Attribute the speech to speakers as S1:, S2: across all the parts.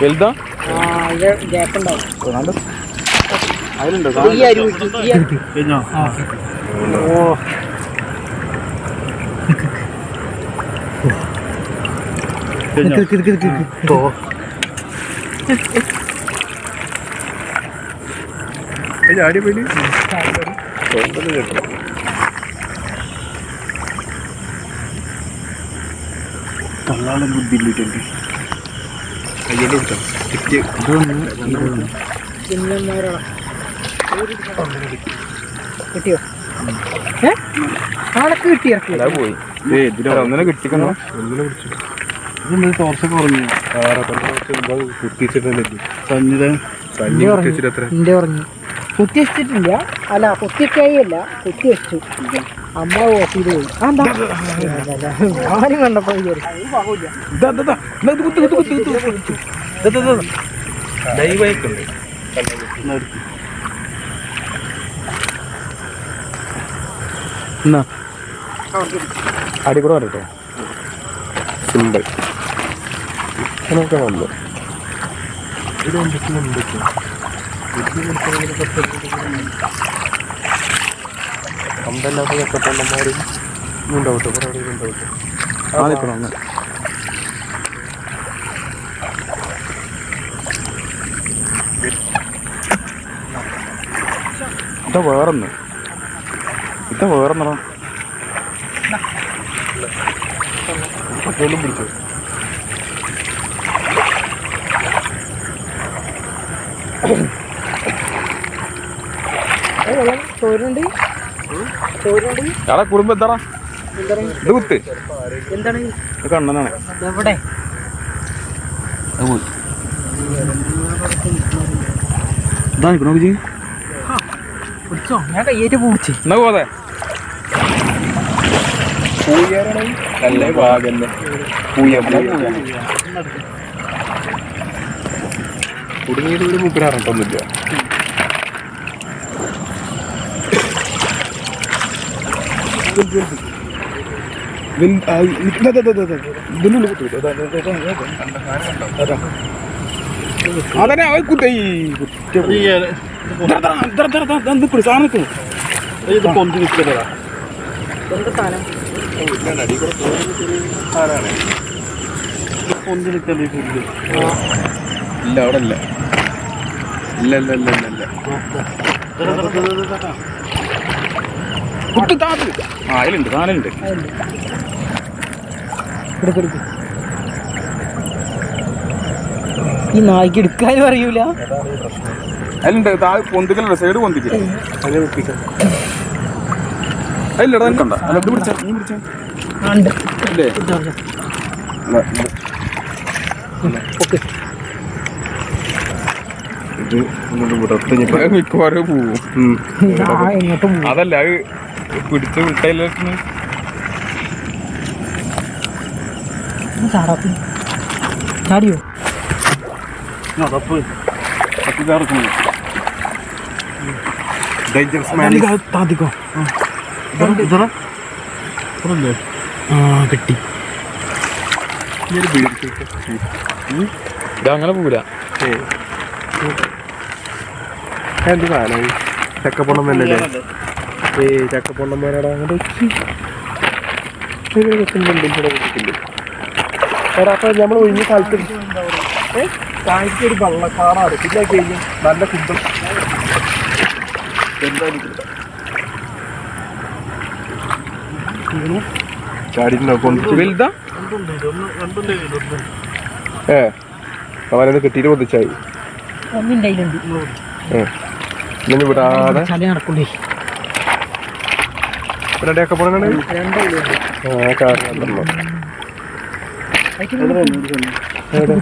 S1: വലുതാ? അതിലുണ്ടോ? ഓ. പോയി തള്ളാളം ബുദ്ധിയില്ലിട്ടുണ്ട്
S2: കിട്ടിയോ? ആളൊക്കെ
S1: അതാ പോയി. ഏ ഇതില ഒന്നിനെ കിട്ടിക്കണോ? ഒന്നിനെ പിടിച്ചു. ഇതെന്താ ടോർച്ച് കുറഞ്ഞു കുത്തിച്ചിട്ടുണ്ട് സഞ്ജിത സഞ്ജി കുത്തിച്ചിട്ട് എത്ര?
S2: എന്റെ പറഞ്ഞു അല്ല കുത്തിക്കായി അല്ല. കുത്തി വെച്ചു അമ്മ ഓഫ് ചെയ്ത് പോയി ആരും കണ്ടപ്പോ
S1: ദൈവമായിട്ടുണ്ട് എന്നാ അടി കൂടെ പറയട്ടെ സിമ്പിൾ ഇതിനൊക്കെ വന്നു ഇത് എന്തൊക്കെ എന്തൊക്കെ അമ്പല്ലാത്ത ചക്കപ്പണ്ടന്മാരും ഉണ്ടാവട്ടെ കുറെ ഉണ്ടാവട്ടെ ഇതാ വേറൊന്ന്. ഇതാ വേറൊന്നടാ. പിടിച്ചു
S2: ചോരുണ്ട്
S1: എടാ കുടുംബം ഇത് കുത്ത്.
S2: എന്താണ്?
S1: കണ്ണനാണ്.
S2: എവിടെ?
S1: അത് പോയി. ഇതാ നിൽക്കണോ വിജയ്
S2: പിടിച്ചോ. ഞാൻ കയ്യേറ്റ് പൂച്ചി
S1: എന്നാ പോതെ നല്ല ഭാഗന്നെ പൂയ കുടുങ്ങിയിട്ട് ഒരു മുപ്പിനാറിട്ടൊന്നുമില്ല അതന്നെ അവ കുത്തേ സാധനം നിൽക്കുന്നു ഇത് പൊന്തി നിൽക്കുന്നതാ.
S2: എന്ത് സാധനം?
S1: പൊന്തി നിൽക്കല്ലേ പുല്ല്? ഇല്ല അവിടെ ഇല്ല. ഇല്ല ഇല്ല ഇല്ല ഇല്ല ഇല്ല കുത്ത് താത്ത് ആ അതിലുണ്ട്.
S2: ഈ നായ്ക്ക് എടുക്കാനും അറിയൂല.
S1: അതിലുണ്ട് താഴെ പൊന്തിക്കലുണ്ട് സൈഡ് പൊന്തിക്ക് അതില്ലടാ നിൽക്കണ്ട അല്ല ഇത് പിടിച്ച നീ പിടിച്ച.
S2: ഓക്കെ.
S1: ഇത് മിക്കവാറും പോവും. അതല്ല അത് പിടിച്ച് വിട്ടയിലേക്ക്
S2: ചാടിയോ? താത്തിക്കോ. കിട്ടി.
S1: പോവില്ല
S3: എന്ത് സാധനം ചക്കപ്പൊണ്ണം തന്നെയല്ലേ ഏയ് ചക്കപ്പൊണ്ണന്മാരാടാ അങ്ങോട്ട് വെച്ചിട്ടുണ്ട്. അപ്പോൾ നമ്മൾ ഒഴിഞ്ഞ സ്ഥലത്ത് കാഴ്ച ഒരു വള്ളക്കാറാണ് പിന്നെ കഴിഞ്ഞ് നല്ല ഏ അവനത് കെട്ടിയിട്ട് പൊതിച്ചായി വിടാതെ
S2: നടക്കൂലേ
S3: രണ്ട് ചക്കപ്പൊണ്ണാണ്
S2: രണ്ടായില്ലേ
S3: ആ കാരണം
S2: കുത്ത് കുത്ത് കുത്ത്
S1: അതെ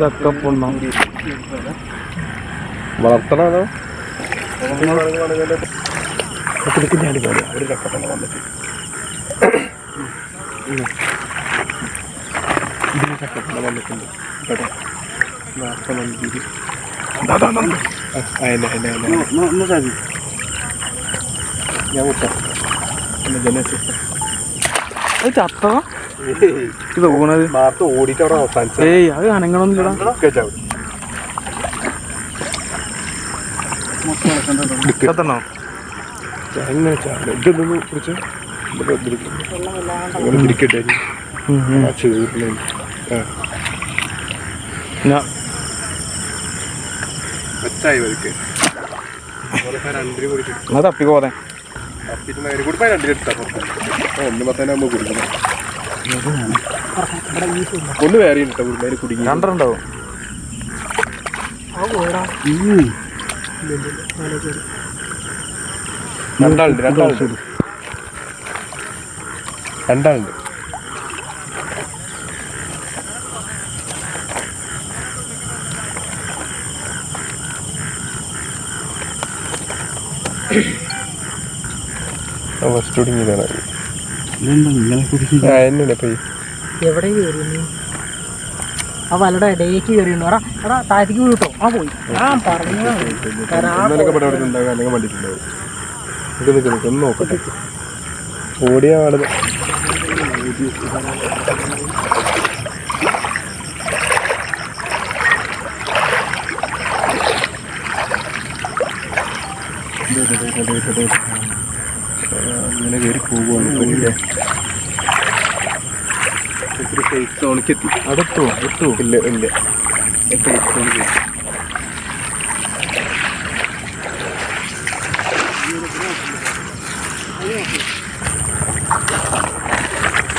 S1: ചക്കപ്പൊണ്ണം
S3: വളർത്തണോ? അതോ
S1: ഒരു ചക്കപ്പൊണ്ണം വന്നിട്ട് ഇതിന് ചക്കപ്പൊണ്ണം വന്നിട്ടുണ്ട് കേട്ടോ നാൽപ്പത് മണിക്കൂർ അയല അയല അയല ഞാൻ വിട്ടോ അത് ചത്തതാ ഇത് തോണത്
S3: നേരത്തെ ഓടിയിട്ട് അവിടെ അവസാനിച്ചു
S1: ഏയ് അത് അനങ്ങണമെന്നില്ലടാ കത്തണോ
S3: എങ്ങനെ ചാടും. ഇതൊന്നും കുറിച്ച് അങ്ങനെ പിടിക്കട്ടെ ആ ചേർന്ന് ആ.
S1: ഞാൻ
S3: മെച്ചായി വരക്ക് രണ്ടിനും കൂടി
S1: അത് തപ്പിക്കോതെ
S3: എടുത്താ ഒന്ന് കുടിക്കണം വേറെ നേരെ കുടുങ്ങി രണ്ടാളുണ്ട് രണ്ടാളുണ്ട്. രണ്ടാളുണ്ട്. ഫസ്റ്റ് തുടങ്ങിയതാണ് എന്നെ പോയി
S2: എവിടെ കയറി ആ വലയുടെ ഇടയിലേക്ക് കയറിയുണ്ട് എടാ എടാ താഴത്തേക്ക് വീട്ടോ ആ പോയി ആ
S3: പറഞ്ഞു കണ്ടിട്ടുണ്ടാവും നിൽക്ക് നിൽക്ക് നിൽക്ക് ഒന്ന് നോക്കട്ടെ അങ്ങനെ കയറി ഫേസ് സോണിക്ക് എത്തി.
S1: അടുത്തോ
S3: ഇല്ല ഇല്ല. ഫേസ് സോണിക്ക് എത്തി?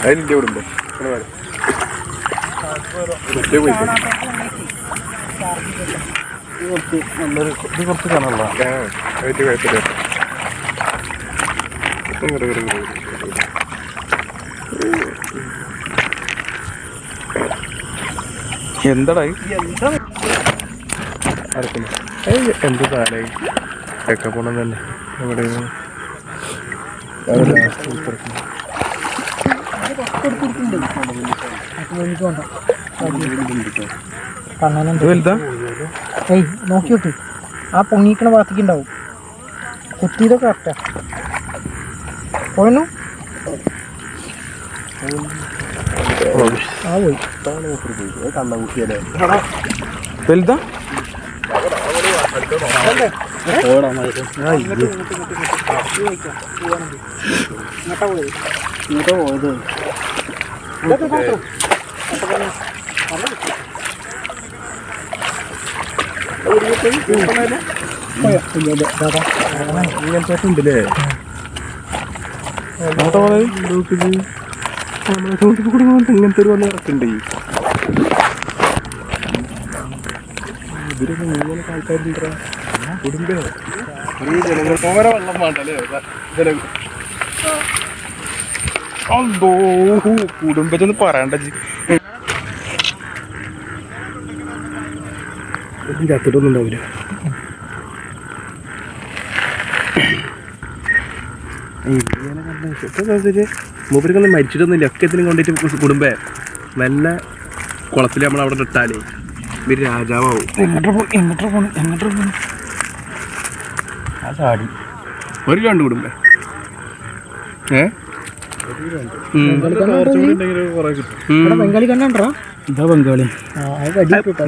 S3: അതിലിന്റെ ഇവിടെ ഉണ്ടോ?
S1: നല്ലൊരു ഇത് കുറച്ച് കാണാനുള്ള
S3: അതിന്റെ കുഴപ്പമില്ല.
S1: എന്താടാ
S3: എന്താ ഏയ് എന്ത് സാധനമായി ഒക്കെ പോണം തന്നെ.
S2: ഏയ് നോക്കി നോക്ക് ആ പൊങ്ങിക്കണ ഭാഗത്തേക്ക് ഉണ്ടാവും. കുത്തിയതൊക്കെ കറക്റ്റാ ഇല്ല ഇല്ല ദാദാ
S3: ഇങ്ങനത്തെ ഉണ്ടല്ലേ
S1: അങ്ങോട്ടാ പോയത്
S3: നമ്മളെ ചോദിച്ചു കൂടെ ഇങ്ങനത്തെ ഒരു വന്ന് ഇറക്കുന്നുണ്ട് ഇതിലൊക്കെ മൂന്ന് ആൾക്കാരുണ്ടാ കുടുംബോ ഈ വെള്ളം വേണ്ടല്ലേ ജനങ്ങൾ
S1: അന്തോ കുടുംബത്തൊന്ന് പറയണ്ട
S3: ഉണ്ടാവില്ല മൂപ്പർക്കൊന്നും മരിച്ചിട്ടൊന്നുമില്ല. ഒക്കെ ഇതിനും കൊണ്ടിട്ട് കുടുംബേ. നല്ല കുളത്തിൽ നമ്മൾ അവിടെ ഇട്ടാലേ ഇവർ രാജാവാവും.
S2: എങ്ങോട്ട് എങ്ങോട്ട്
S1: ആ ചാടി.
S3: ഒരു രണ്ട് കുടുംബേ. ഏ?
S2: ബംഗാളി കണ്ടാ
S1: ഇതാ ബംഗാളി.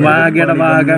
S3: വാഗയുടെ വാഗ.